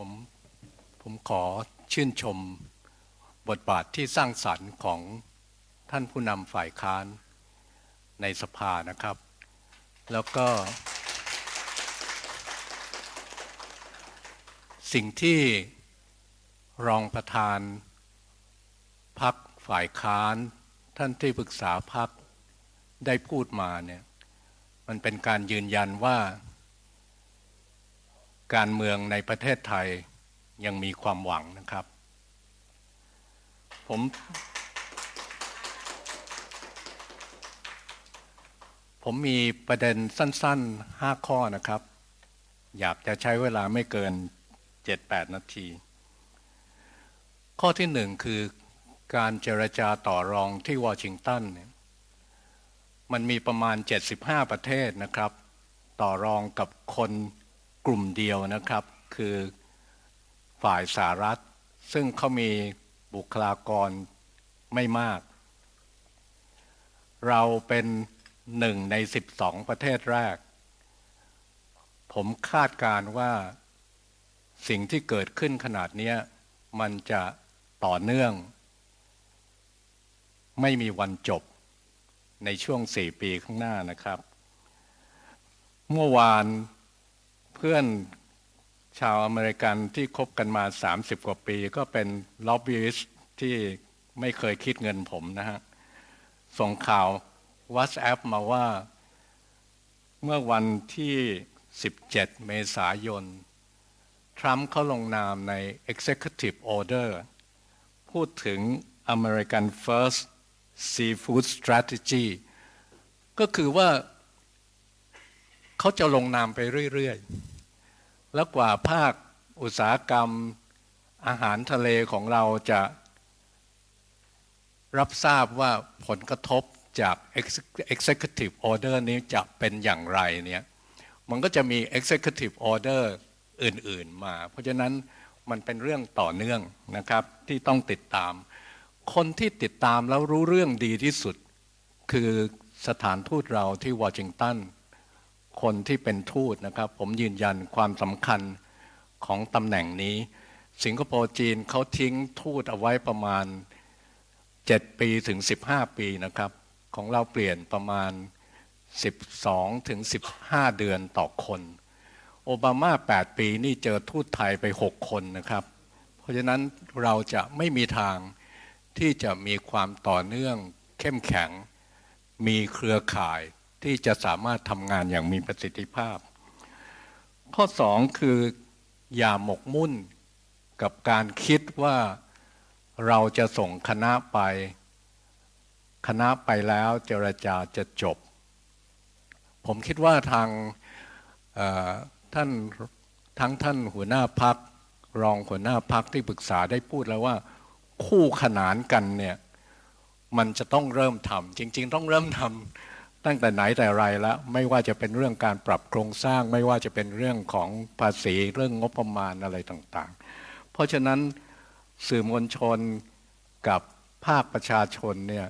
ผมผมขอชื่นชมบทบาทที่สร้างสรรค์ของท่านผู้นำฝ่ายค้านในสภานะครับ แล้วก็ สิ่งที่รองประธานพักฝ่ายค้าน ท่านที่ปรึกษาพักได้พูดมาเนี่ยมันเป็นการยืนยันว่า การเมืองในประเทศไทยยังมีความหวังนะครับ ผมผมมีประเด็นสั้นๆ 5 ข้อนะครับ อยากจะใช้เวลาไม่เกิน 7-8 นาที ข้อที่หนึ่งคือการเจรจาต่อรองที่วอชิงตันเนี่ยมันมีประมาณ 75 ประเทศนะครับ ต่อรองกับคน กลุ่มเดียวนะครับ คือฝ่ายสหรัฐ ซึ่งเขามีบุคลากรไม่มาก เราเป็นหนึ่งใน 12 ประเทศแรก ผมคาดการว่าสิ่งที่เกิดขึ้นขนาดนี้มันจะต่อเนื่อง ไม่มีวันจบในช่วงสี่ปีข้างหน้านะครับ เมื่อวาน พื่อนชาวอเมริกันที่คบกันมา 30 กว่าปี ก็เป็นล็อบบี้ที่ไม่เคยคิดเงินผมนะฮะ ส่งข่าว WhatsApp มาว่า เมื่อวันที่ 17 เมษายน ทรัมป์เขาลงนามใน Executive Order พูดถึง American First Seafood Strategy ก็คือว่าเขาจะลงนามไปเรื่อย ๆ แล้วกว่าภาคอุตสาหกรรมอาหารทะเลของเราจะรับทราบว่าผลกระทบจาก Executive Order นี้จะเป็นอย่างไรเนี่ยมันก็จะมี Executive Order อื่นๆมา เพราะฉะนั้นมันเป็นเรื่องต่อเนื่องนะครับที่ต้องติดตาม คนที่ติดตามแล้วรู้เรื่องดีที่สุด คือสถานทูตเราที่วอชิงตัน คนที่เป็นทูตนะครับ ผมยืนยันความสำคัญของตำแหน่งนี้ สิงคโปร์จีนเขาทิ้งทูตเอาไว้ประมาณ 7 ปีถึง 15 ปีนะครับ ของเราเปลี่ยนประมาณ 12 ถึง 15 เดือนต่อคน โอบามา 8 ปีนี่เจอทูตไทยไป 6 คนนะครับ เพราะฉะนั้นเราจะไม่มีทางที่จะมีความต่อเนื่องเข้มแข็ง มีเครือข่าย ที่จะสามารถทำงานอย่างมีประสิทธิภาพ ข้อ 2 คืออย่าหมกมุ่นกับการคิดว่าเราจะส่งคณะไป คณะไปแล้วเจรจาจะจบ ผมคิดว่าทางท่านทั้งท่านหัวหน้าพัก รองหัวหน้าพักที่ปรึกษาได้พูดแล้วว่า คู่ขนานกันเนี่ยมันจะต้องเริ่มทำจริง ๆ ต้องเริ่มทำ ตั้งแต่ไหนแต่ไรแล้วไม่ว่าจะเป็นเรื่องการปรับโครงสร้าง ไม่ว่าจะเป็นเรื่องของภาษีเรื่องงบประมาณอะไรต่างๆ เพราะฉะนั้นสื่อมวลชนกับภาคประชาชนเนี่ย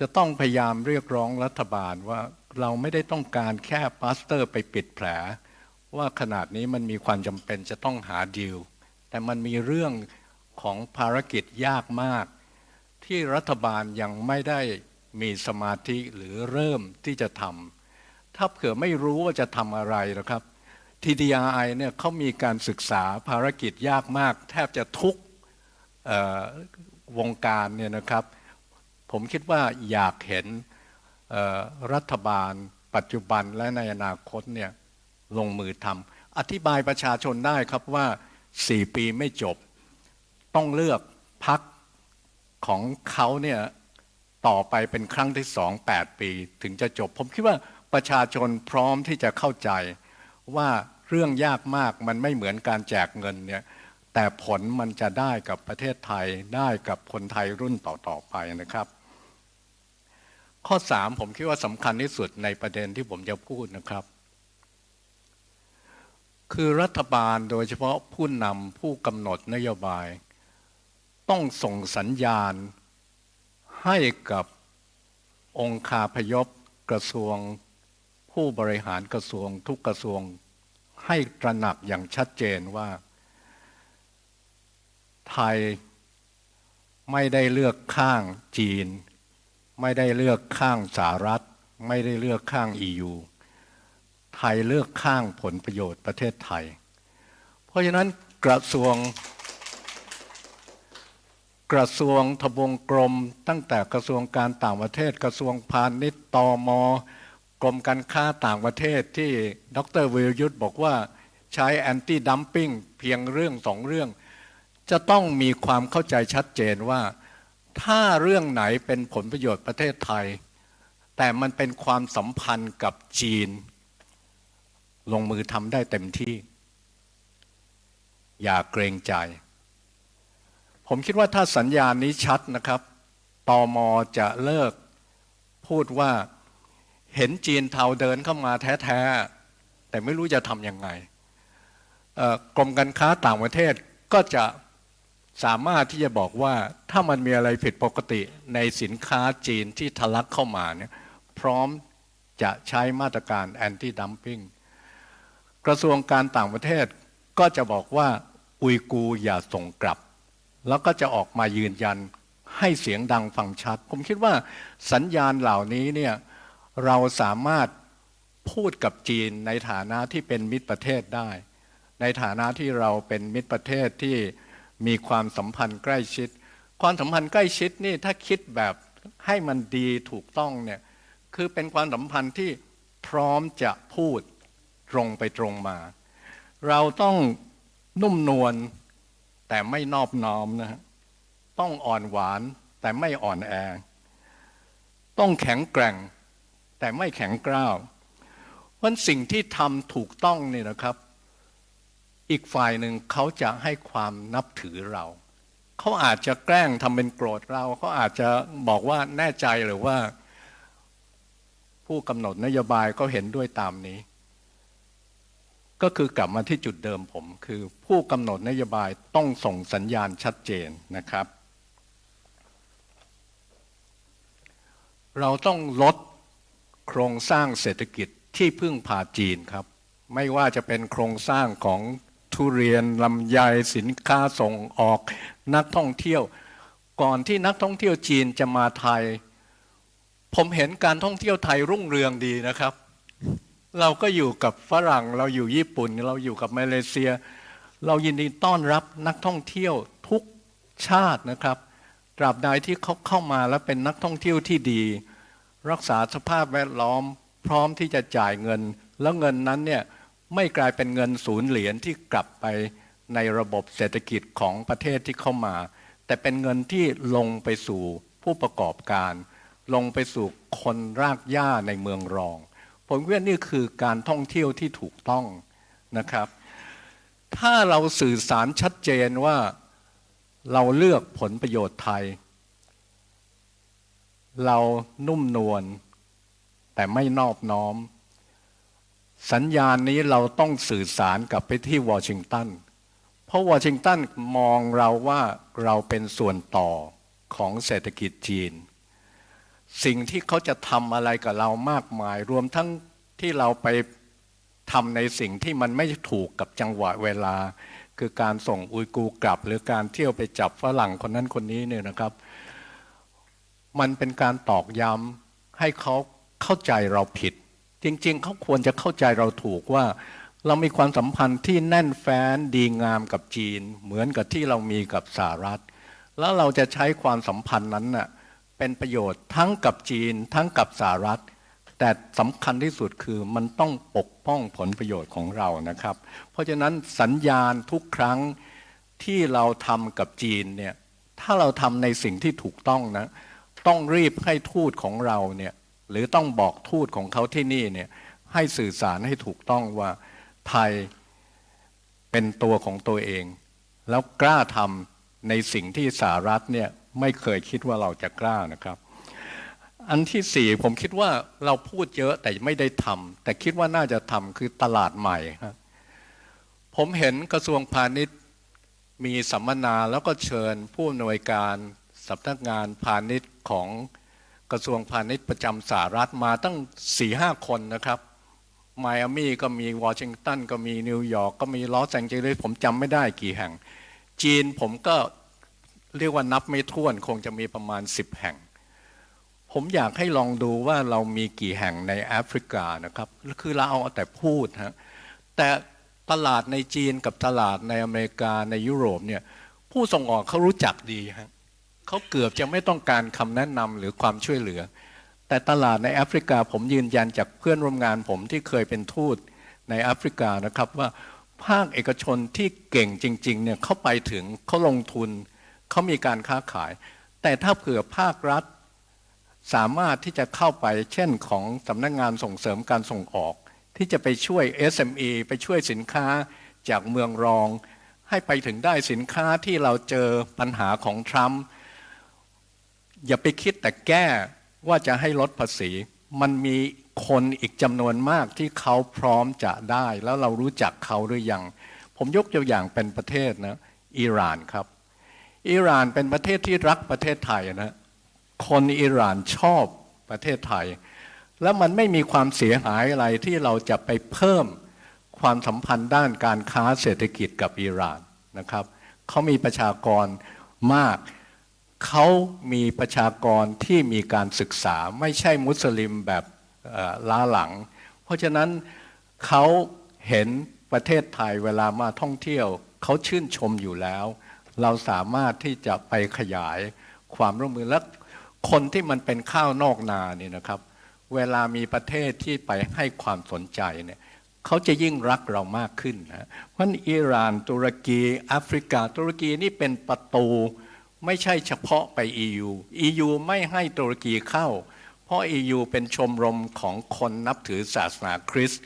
จะต้องพยายามเรียกร้องรัฐบาลว่าเราไม่ได้ต้องการแค่ปาสเตอร์ไปปิดแผล ว่าขนาดนี้มันมีความจำเป็นจะต้องหาดีลแต่มันมีเรื่องของภารกิจยากมาก ที่รัฐบาลยังไม่ได้ มีสมาธิหรือเริ่มที่จะทำถ้าเผื่อไม่รู้ว่าจะทำอะไรนะครับ TDI เนี่ยเขามีการศึกษาภารกิจยากมาก แทบจะทุกวงการเนี่ยนะครับ ผมคิดว่าอยากเห็นรัฐบาล ปัจจุบันและในอนาคตเนี่ยลงมือทำอธิบายประชาชนได้ครับว่าสี่ปีไม่จบ ต้องเลือกพักของเขาเนี่ย ต่อไปเป็นครั้งที่สองแปดปี ถึงจะจบ ผมคิดว่าประชาชนพร้อมที่จะเข้าใจว่าเรื่องยากมากมันไม่เหมือนการแจกเงินเนี่ยแต่ผลมันจะได้กับประเทศไทยได้กับคนไทยรุ่นต่อๆไปนะครับ ข้อสามผมคิดว่าสำคัญที่สุดในประเด็นที่ผมจะพูดนะครับ คือรัฐบาลโดยเฉพาะผู้นำผู้กำหนดนโยบาย ต้องส่งสัญญาณ ให้กับองค์คาพยพกระทรวง ผู้บริหารกระทรวงทุกกระทรวง ให้ตระหนักอย่างชัดเจนว่า ไทยไม่ได้เลือกข้างจีน ไม่ได้เลือกข้างสหรัฐ ไม่ได้เลือกข้าง EU ไทยเลือกข้างผลประโยชน์ประเทศไทย เพราะฉะนั้นกระทรวง กระทรวงทบวงกรม ตั้งแต่กระทรวงการต่างประเทศ กระทรวงพาณิชย์ตอมกรมการค้าต่างประเทศที่ดรวิรยุทธ์บอกว่าใช้แอนตี้ดัมปิ้งเพียงเรื่องสองเรื่อง จะต้องมีความเข้าใจชัดเจนว่า ถ้าเรื่องไหนเป็นผลประโยชน์ประเทศไทย แต่มันเป็นความสัมพันธ์กับจีน ลงมือทำได้เต็มที่ อย่าเกรงใจ ผมคิดว่าถ้าสัญญาณนี้ชัดนะครับตอมจะเลิกพูดว่าเห็นจีนเทาเดินเข้ามาแท้ๆ แต่ไม่รู้จะทำยังไงกรมการค้าต่างประเทศก็จะสามารถที่จะบอกว่าถ้ามันมีอะไรผิดปกติในสินค้าจีนที่ทะลักเข้ามาเนี่ยพร้อมจะใช้มาตรการแอนตี้ดัมปิ้งกระทรวงการต่างประเทศก็จะบอกว่าอุยกูอย่าส่งกลับ แล้วก็จะออกมายืนยันให้เสียงดังฟังชัด ผมคิดว่าสัญญาณเหล่านี้เนี่ยเราสามารถพูดกับจีนในฐานะที่เป็นมิตรประเทศได้ ในฐานะที่เราเป็นมิตรประเทศที่มีความสัมพันธ์ใกล้ชิด ความสัมพันธ์ใกล้ชิดนี่ถ้าคิดแบบให้มันดีถูกต้องเนี่ยคือเป็นความสัมพันธ์ที่พร้อมจะพูดตรงไปตรงมา เราต้องนุ่มนวล แต่ไม่นอบน้อมนะฮะต้องอ่อนหวานแต่ไม่อ่อนแอ ต้องแข็งแกร่ง แต่ไม่แข็งกร้าวเพราะสิ่งที่ทำถูกต้องนี่นะครับ อีกฝ่ายหนึ่งเขาจะให้ความนับถือเราเขาอาจจะแกล้งทำเป็นโกรธเราเขาอาจจะบอกว่าแน่ใจหรือว่า ผู้กำหนดนโยบายก็เห็นด้วยตามนี้ ก็คือกลับมาที่จุดเดิมผม คือผู้กำหนดนโยบายต้องส่งสัญญาณชัดเจนนะครับ เราต้องลดโครงสร้างเศรษฐกิจที่พึ่งพาจีนครับ ไม่ว่าจะเป็นโครงสร้างของทุเรียนลำไยสินค้าส่งออกนักท่องเที่ยว ก่อนที่นักท่องเที่ยวจีนจะมาไทย ผมเห็นการท่องเที่ยวไทยรุ่งเรืองดีนะครับ เราก็อยู่กับฝรั่ง เราอยู่ญี่ปุ่น เราอยู่กับมาเลเซีย เรายินดีต้อนรับนักท่องเที่ยวทุกชาตินะครับ ตราบใดที่เขาเข้ามาแล้วเป็นนักท่องเที่ยวที่ดี รักษาสภาพแวดล้อม พร้อมที่จะจ่ายเงิน แล้วเงินนั้นเนี่ยไม่กลายเป็นเงินศูนย์เหรียญที่กลับไปในระบบเศรษฐกิจของประเทศที่เข้ามา แต่เป็นเงินที่ลงไปสู่ผู้ประกอบการ ลงไปสู่คนรากหญ้าในเมืองรอง ผมว่านี่คือการท่องเที่ยวที่ถูกต้องนะครับ ถ้าเราสื่อสารชัดเจนว่าเราเลือกผลประโยชน์ไทย เรานุ่มนวลแต่ไม่นอบน้อม สัญญาณนี้เราต้องสื่อสารกลับไปที่วอชิงตันเพราะวอชิงตันมองเราว่าเราเป็นส่วนต่อของเศรษฐกิจจีน สิ่งที่เขาจะทำอะไรกับเรามากมาย รวมทั้งที่เราไปทำในสิ่งที่มันไม่ถูกกับจังหวะเวลา คือการส่งอุยกูกลับ หรือการเที่ยวไปจับฝรั่งคนนั้นคนนี้เนี่ยนะครับ มันเป็นการตอกย้ำให้เขาเข้าใจเราผิด จริง ๆ เขาควรจะเข้าใจเราถูกว่า เรามีความสัมพันธ์ที่แน่นแฟ้นดีงามกับจีน เหมือนกับที่เรามีกับสหรัฐ แล้วเราจะใช้ความสัมพันธ์นั้นน่ะ เป็นประโยชน์ทั้งกับจีนทั้งกับสหรัฐ แต่สำคัญที่สุดคือมันต้องปกป้องผลประโยชน์ของเรานะครับ เพราะฉะนั้นสัญญาณทุกครั้งที่เราทำกับจีนเนี่ยถ้าเราทำในสิ่งที่ถูกต้องนะ ต้องรีบให้ทูตของเราเนี่ยหรือต้องบอกทูตของเขาที่นี่เนี่ยให้สื่อสารให้ถูกต้องว่าไทยเป็นตัวของตัวเอง แล้วกล้าทำในสิ่งที่สหรัฐเนี่ย ไม่เคยคิดว่าเราจะกล้านะครับ อันที่สี่ผมคิดว่าเราพูดเยอะแต่ไม่ได้ทำแต่คิดว่าน่าจะทำคือตลาดใหม่ครับผมเห็นกระทรวงพาณิชย์มีสัมมนาแล้วก็เชิญผู้อำนวยการสำนักงานพาณิชย์ของกระทรวงพาณิชย์ประจำสหรัฐมาตั้งสี่ห้าคนนะครับไมอามี่ก็มีวอชิงตันก็มีนิวยอร์กก็มีลอสแองเจลิสผมจำไม่ได้กี่แห่ง จีนผมก็ เรียกว่านับไม่ถ้วนคงจะมีประมาณ 10 แห่ง ผมอยากให้ลองดูว่าเรามีกี่แห่งในแอฟริกานะครับ คือเราเอาแต่พูดฮะแต่ตลาดในจีนกับตลาดในอเมริกาในยุโรปเนี่ยผู้ส่งออกเขารู้จักดีฮะเขาเกือบจะไม่ต้องการคำแนะนำหรือความช่วยเหลือ แต่ตลาดในแอฟริกาผมยืนยันจากเพื่อนร่วมงานผมที่เคยเป็นทูตในแอฟริกานะครับว่าภาคเอกชนที่เก่งจริงๆเนี่ยเขาไปถึงเขาลงทุน เขามีการค้าขาย แต่ถ้าเผื่อภาครัฐ สามารถที่จะเข้าไปเช่นของสำนักงงานส่งเสริมการส่งออก ที่จะไปช่วย SME ไปช่วยสินค้าจากเมืองรอง ให้ไปถึงได้สินค้าที่เราเจอปัญหาของทรัมป์อย่าไปคิดแต่แก้ว่าจะให้ลดภาษี มันมีคนอีกจำนวนมากที่เขาพร้อมจะได้ แล้วเรารู้จักเขาหรือยัง ผมยกตัวอย่างเป็นประเทศนะอิหร่านครับ อิหร่านเป็นประเทศที่รักประเทศไทยนะ คนอิหร่านชอบประเทศไทย แล้วมันไม่มีความเสียหายอะไรที่เราจะไปเพิ่มความสัมพันธ์ด้านการค้าเศรษฐกิจกับอิหร่านนะครับเขามีประชากรมาก เขามีประชากรที่มีการศึกษาไม่ใช่มุสลิมแบบล้าหลัง เพราะฉะนั้นเขาเห็นประเทศไทยเวลามาท่องเที่ยว เขาชื่นชมอยู่แล้ว เราสามารถที่จะไปขยายความร่วมมือและคนที่มันเป็นข้าวนอกนาเนี่ยนะครับ เวลามีประเทศที่ไปให้ความสนใจเนี่ยเขาจะยิ่งรักเรามากขึ้นนะเพราะฉะนั้นอิหร่านตุรกีแอฟริกา ตุรกีนี่เป็นประตูไม่ใช่เฉพาะไป EU EU ไม่ให้ตุรกีเข้า เพราะ EU เป็นชมรมของคนนับถือศาสนาคริสต์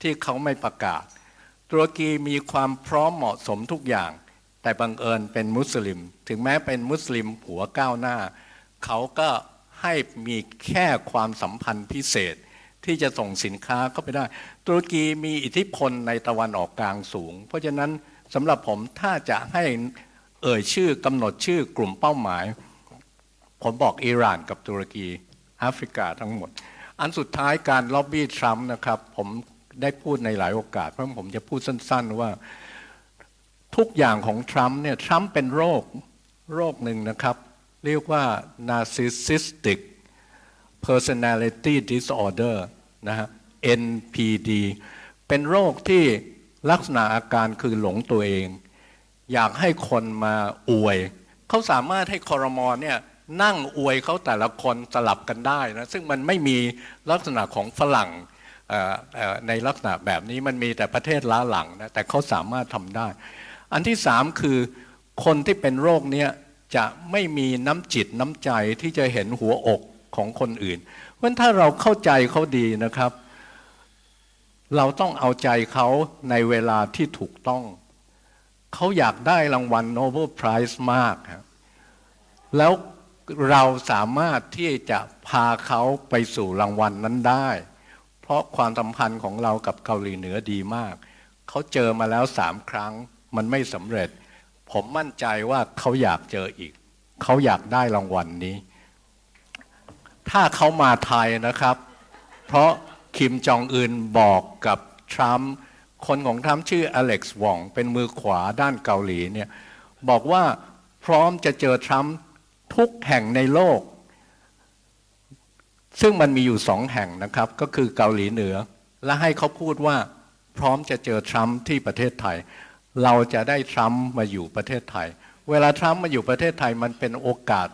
ที่เขาไม่ประกาศ ตุรกีมีความพร้อมเหมาะสมทุกอย่าง แต่บังเอิญเป็นมุสลิม ถึงแม้เป็นมุสลิมหัวก้าวหน้า เขาก็ให้มีแค่ความสัมพันธ์พิเศษที่จะส่งสินค้าเข้าไปได้ ตุรกีมีอิทธิพลในตะวันออกกลางสูง เพราะฉะนั้นสำหรับผมถ้าจะให้เอ่ยชื่อกำหนดชื่อกลุ่มเป้าหมาย ผมบอกอิหร่านกับตุรกีแอฟริกาทั้งหมด อันสุดท้ายการล็อบบี้ทรัมป์นะครับ ผมได้พูดในหลายโอกาส เพราะผมจะพูดสั้น ๆ ว่า ทุกอย่างของทรัมป์เนี่ยทรัมป์เป็นโรคโรคหนึ่งนะครับ เรียกว่า narcissistic personality disorder นะฮะ NPD เป็นโรคที่ลักษณะอาการคือหลงตัวเอง อยากให้คนมาอวย เขาสามารถให้คอรมอเนี่ยนั่งอวยเขาแต่ละคนสลับกันได้นะ ซึ่งมันไม่มีลักษณะของฝรั่งในลักษณะแบบนี้มันมีแต่ประเทศล้าหลังนะแต่เขาสามารถทำได้ อันที่สามคือคนที่เป็นโรคเนี้ยจะไม่มีน้ำจิตน้ำใจที่จะเห็นหัวอกของคนอื่น เพราะฉะนั้นถ้าเราเข้าใจเขาดีนะครับ เราต้องเอาใจเขาในเวลาที่ถูกต้อง เขาอยากได้รางวัลโนเบลไพรส์มากครับแล้วเราสามารถที่จะพาเขาไปสู่รางวัลนนั้นได้ เพราะความสัมพันธ์ของเรากับเกาหลีเหนือดีมาก เขาเจอมาแล้วสามครั้ง มันไม่สำเร็จ ผมมั่นใจว่าเขาอยากเจออีก เขาอยากได้รางวัลนนี้ ถ้าเขามาไทยนะครับ เพราะคิมจองอึนบอกกับทรัมป์คนของทรัมป์ชื่ออเล็กซ์วอง เป็นมือขวาด้านเกาหลีเนี่ยบอกว่าพร้อมจะเจอทรัมป์ทุกแห่งในโลก ซึ่งมันมีอยู่สองแห่งนะครับ ก็คือเกาหลีเหนือ และให้เขาพูดว่าพร้อมจะเจอทรัมป์ที่ประเทศไทย เราจะได้ทรัมป์มาอยู่ประเทศไทย เวลาทรัมป์มาอยู่ประเทศไทยมันเป็นโอกาส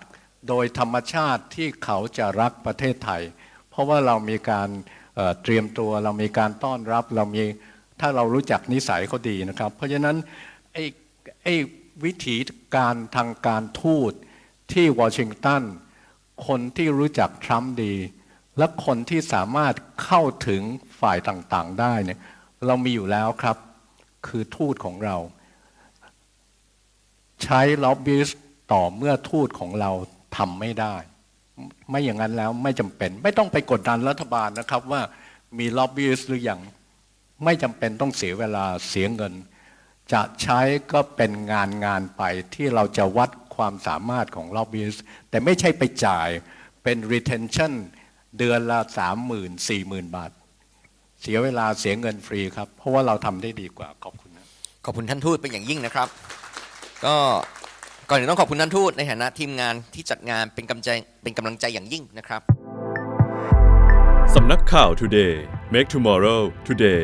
โดยธรรมชาติที่เขาจะรักประเทศไทย เพราะว่าเรามีการเเตรียมตัวเรามีการต้อนรับเรามีถ้าเรารู้จักนิสัยเขาดีนะครับ เพราะฉะนั้นไอ้ไอ้วิธีการทางการทูตที่วอชิงตันคนที่รู้จักทรัมป์ดี และคนที่สามารถเข้าถึงฝ่ายต่างๆ ได้เนี่ยเรามีอยู่แล้วครับ คือทูตของเรา ใช้ล็อบบี้ต่อเมื่อทูตของเราทำไม่ได้ ไม่อย่างนั้นแล้วไม่จำเป็น ไม่ต้องไปกดดันรัฐบาลนะครับว่ามีล็อบบี้หรือยังไม่จำเป็นต้องเสียเวลาเสียเงิน จะใช้ก็เป็นงานงานไปที่เราจะวัดความสามารถของล็อบบี้แต่ไม่ใช่ไปจ่ายเป็น retention เดือนละสามหมื่นสี่หมื่นบาท เสียเวลาเสียเงินฟรีครับ เพราะว่าเราทำได้ดีกว่าขอบคุณนะขอบคุณท่านทูตเป็นอย่างยิ่งนะครับ ก็ก่อนอื่นต้องขอบคุณท่านทูตในฐานะทีมงานที่จัดงานเป็นกำลังใจเป็นกำลังใจอย่างยิ่งนะครับสำนักข่าว Today Make Tomorrow Today